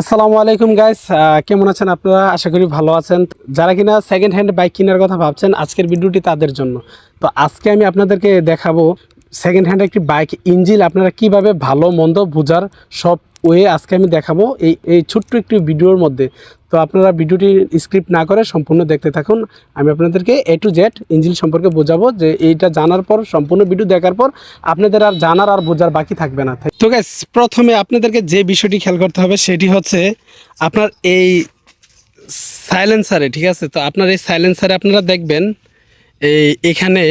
আসসালামু আলাইকুম গাইস কেমন আছেন আপনারা? আশা করি ভালো আছেন। যারা কিনা সেকেন্ড হ্যান্ড বাইক কেনার কথা ভাবছেন, আজকের ভিডিওটি তাদের জন্য। তো আজকে আমি আপনাদেরকে দেখাবো সেকেন্ড হ্যান্ড একটি বাইক ইঞ্জিন আপনারা কীভাবে ভালো, মন্দ বোঝার সব ওয়ে আজকে আমি দেখাবো এই এই ছোট্ট একটি ভিডিওর মধ্যে। তো আপনারা ভিডিওটি স্ক্রিপ্ট না করে সম্পূর্ণ দেখতে থাকুন। আমি আপনাদেরকে এ টু জেড ইঞ্জিন সম্পর্কে বোঝাবো যে এইটা জানার পর, সম্পূর্ণ ভিডিও দেখার পর আপনাদের আর জানার আর বোঝার বাকি থাকবে না। তো গাইস প্রথমে আপনাদেরকে যে বিষয়টি খেয়াল করতে হবে সেটি হচ্ছে আপনার এই সাইলেন্সারে ঠিক আছে? তো আপনার এই সাইলেন্সারে আপনারা দেখবেন, এই এখানে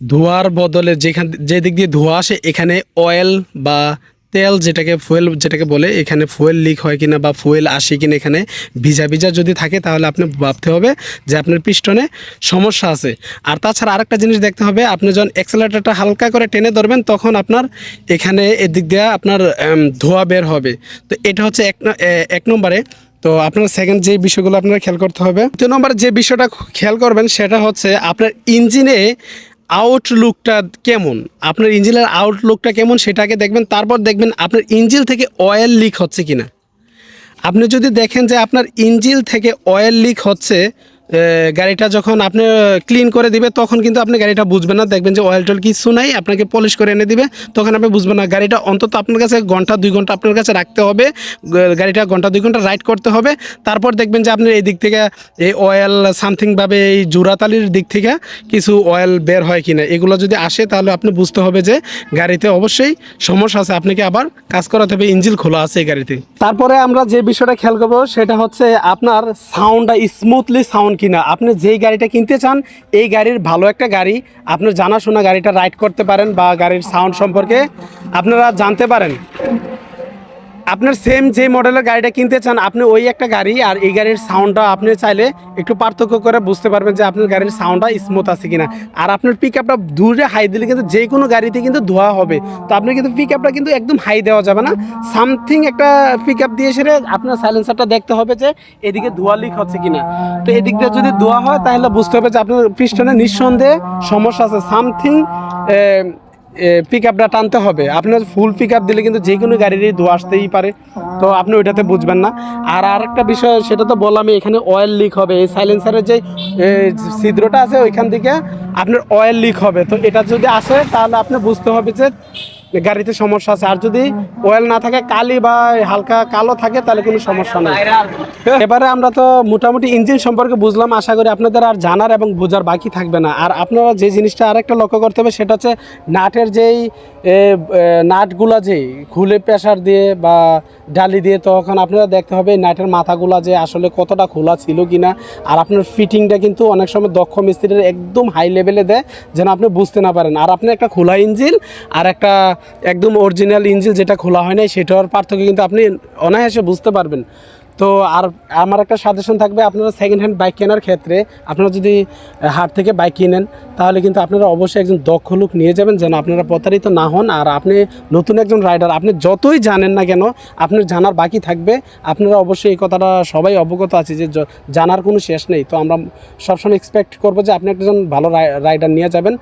ধোয়ার বদলে যেখান যে দিক দিয়ে ধোঁয়া আসে, এখানে অয়েল বা তেল যেটাকে ফুয়েল যেটাকে বলে, এখানে ফুয়েল লিক হয় কিনা বা ফুয়েল আসে কিনা এখানে ভিজা ভিজা যদি থাকে তাহলে আপনি ভাবতে হবে যে আপনার পিস্টনে সমস্যা আছে। আর তাছাড়া আরেকটা জিনিস দেখতে হবে, আপনি যখন অ্যাক্সেলেটারটা হালকা করে টেনে ধরবেন, তখন আপনার এখানে এদিক দিয়ে আপনার ধোঁয়া বের হবে। তো এটা হচ্ছে এক এক নম্বরে। তো আপনার সেকেন্ড যে বিষয়গুলো আপনারা খেয়াল করতে হবে, দ্বিতীয় নম্বর যে বিষয়টা খেয়াল করবেন সেটা হচ্ছে আপনার ইঞ্জিনে আউটলুকটা কেমন? আপনার ইঞ্জিনের আউটলুকটা কেমন সেটাকে দেখবেন, তারপর দেখবেন আপনার ইঞ্জিল থেকে অয়েল লিক হচ্ছে কিনা। আপনি যদি দেখেন যে আপনার ইঞ্জিল থেকে অয়েল লিক হচ্ছে গাড়িটা যখন আপনি ক্লিন করে দিবে, তখন কিন্তু আপনি গাড়িটা বুঝবেন না। দেখবেন যে অয়েল টয়েল কিছু নাই, আপনাকে পলিশ করে এনে দিবে, তখন আপনি বুঝবেন না। গাড়িটা অন্তত আপনার কাছে ঘণ্টা, দুই ঘণ্টা আপনার কাছে রাখতে হবে। গাড়িটা ঘণ্টা, দুই ঘণ্টা রাইড করতে হবে। তারপর দেখবেন যে আপনি এই দিক থেকে এই অয়েল সামথিংভাবে এই জোড়াতালির দিক থেকে কিছু অয়েল বের হয় কিনা, এগুলো যদি আসে, তাহলে আপনি বুঝতে হবে যে গাড়িতে অবশ্যই সমস্যা আছে। আপনাকে আবার কাজ করাতে হবে, ইঞ্জিল খোলা আছে এই গাড়িতে। তারপরে আমরা যে বিষয়টা খেয়াল করব, সেটা হচ্ছে আপনার সাউন্ডটা স্মুথলি সাউন্ড কিনা? আপনি যেই গাড়িটা কিনতে চান, এই গাড়ির ভালো একটা গাড়ি। আপনার জানাশোনা গাড়িটা রাইড করতে পারেন বা গাড়ির সাউন্ড সম্পর্কে আপনারা জানতে পারেন। আপনার সেম যে মডেলের গাড়িটা কিনতে চান, আপনি ওই একটা গাড়ি আর এই গাড়ির সাউন্ডটা আপনি চাইলে একটু পার্থক্য করে বুঝতে পারবেন যে আপনার গাড়ির সাউন্ডটা স্মুথ আছে কিনা। আর আপনার পিক আপটা দূরে হাই দিলে কিন্তু যে কোনো গাড়িতে কিন্তু ধোয়া হবে। তো আপনি কিন্তু পিক আপটা কিন্তু একদম হাই দেওয়া যাবে না। সামথিং একটা পিক আপ দিয়ে সেরে আপনার সাইলেন্সারটা দেখতে হবে যে এদিকে ধোয়া লিক হচ্ছে কিনা। তো এদিক দিয়ে যদি ধোয়া হয়, তাহলে বুঝতে হবে যে আপনার পিস্টনে নিঃসন্দেহে সমস্যা আছে। সামথিং পিক আপটা টানতে হবে। আপনার ফুল পিক আপ দিলে কিন্তু যে কোনো গাড়িরই ধোয়া আসতেই পারে। তো আপনি ওইটাতে বুঝবেন না। আর আরেকটা বিষয়, সেটা তো বললামই, এখানে অয়েল লিক হবে। এই সাইলেন্সারের যে ছিদ্রটা আছে ওইখান থেকে আপনার অয়েল লিক হবে। তো এটা যদি আসে, তাহলে আপনি বুঝতে হবে যে গাড়িতে সমস্যা আছে। আর যদি অয়েল না থাকে, কালি বা হালকা কালো থাকে, তাহলে কোনো সমস্যা নেই। এবারে আমরা তো মোটামুটি ইঞ্জিন সম্পর্কে বুঝলাম। আশা করি আপনাদের আর জানার এবং বোঝার বাকি থাকবে না। আর আপনারা যে জিনিসটা আরেকটা লক্ষ্য করতে হবে, সেটা হচ্ছে নাটের যেই নাটগুলা যে খুলে প্রেশার দিয়ে বা ডালি দিয়ে, তখন আপনারা দেখতে হবে নাটের মাথাগুলা যে আসলে কতটা খোলা ছিল কি না আর আপনার ফিটিংটা কিন্তু অনেক সময় দক্ষ মিস্ত্রির একদম হাই লেভেলে দেয়, যেন আপনি বুঝতে না পারেন। আর আপনি একটা খোলা ইঞ্জিন আর একটা একদম অরিজিনাল ইঞ্জিল যেটা খোলা হয় নাই সেটার পার্থক্য কিন্তু আপনি অনায়াসে বুঝতে পারবেন। তো আর আমার একটা সাজেশন থাকবে, আপনারা সেকেন্ড হ্যান্ড বাইক কেনার ক্ষেত্রে আপনারা যদি হাট থেকে বাইক কিনেন, তাহলে কিন্তু আপনারা অবশ্যই একজন দক্ষ লোক নিয়ে যাবেন যেন আপনারা প্রতারিত না হন। আর আপনি নতুন একজন রাইডার আপনি যতই জানেন না কেন, আপনার জানার বাকি থাকবে। আপনারা অবশ্যই এই কথাটা সবাই অবগত আছে যে জানার কোনো শেষ নেই। তো আমরা সবসময় এক্সপেক্ট করব যে আপনি একজন ভালো রাইডার নিয়ে যাবেন।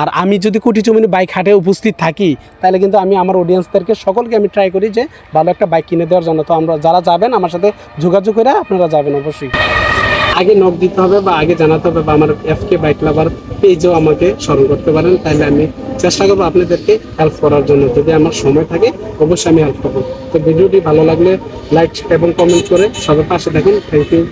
আর আমি যদি কুটি চুমিনি বাইক হাটে উপস্থিত থাকি, তাহলে কিন্তু আমি আমার অডিয়েন্সদেরকে সকলকে আমি ট্রাই করি যে ভালো একটা বাইক কিনে দেওয়ার জন্য। তো আমরা যারা যাবেন, আমার সাথে যোগাযোগ করে আপনারা যাবেন অবশ্যই। আগে নক দিতে হবে বা আগে জানাতে হবে বা আমার এফ কে বাইক লাভার পেজও আমাকে স্মরণ করতে পারেন। তাহলে আমি চেষ্টা করব আপনাদেরকে হেল্প করার জন্য। যদি আমার সময় থাকে, অবশ্যই আমি হেল্প করব। তো ভিডিওটি ভালো লাগলে লাইক এবং কমেন্ট করে সবার পাশে দেখুন থ্যাংক ইউ